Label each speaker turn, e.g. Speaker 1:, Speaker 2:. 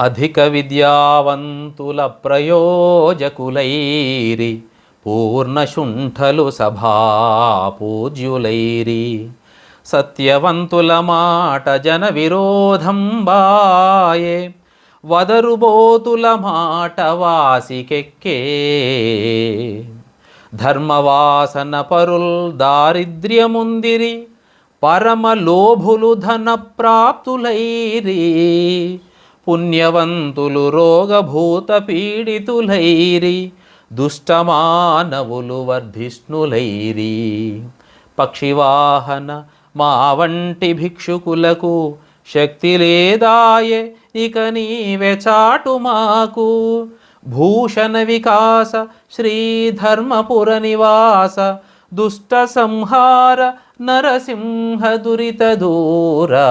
Speaker 1: అధిక విద్యావంతుల ప్రయోజకులైరి పూర్ణశుంఠలు సభాపూజ్యులైరి. సత్యవంతుల మాట జన విరోధం బాయే వదరుబోతుల మాట వాసికెక్కే. ధర్మవాసన పరుల్ దారిద్ర్యముందిరి పరమలోభులు ధన ప్రాప్తులైరి. పుణ్యవంతులు రోగభూత పీడితులైరి దుష్టమానవులు వర్ధిష్ణులైరి. పక్షివాహన మా వంటి భిక్షుకులకు శక్తి లేదాయే ఇక నీవే చాటు మాకు. భూషణ వికాస శ్రీధర్మపుర నివాస దుష్ట సంహార నరసింహ దురిత దూరా.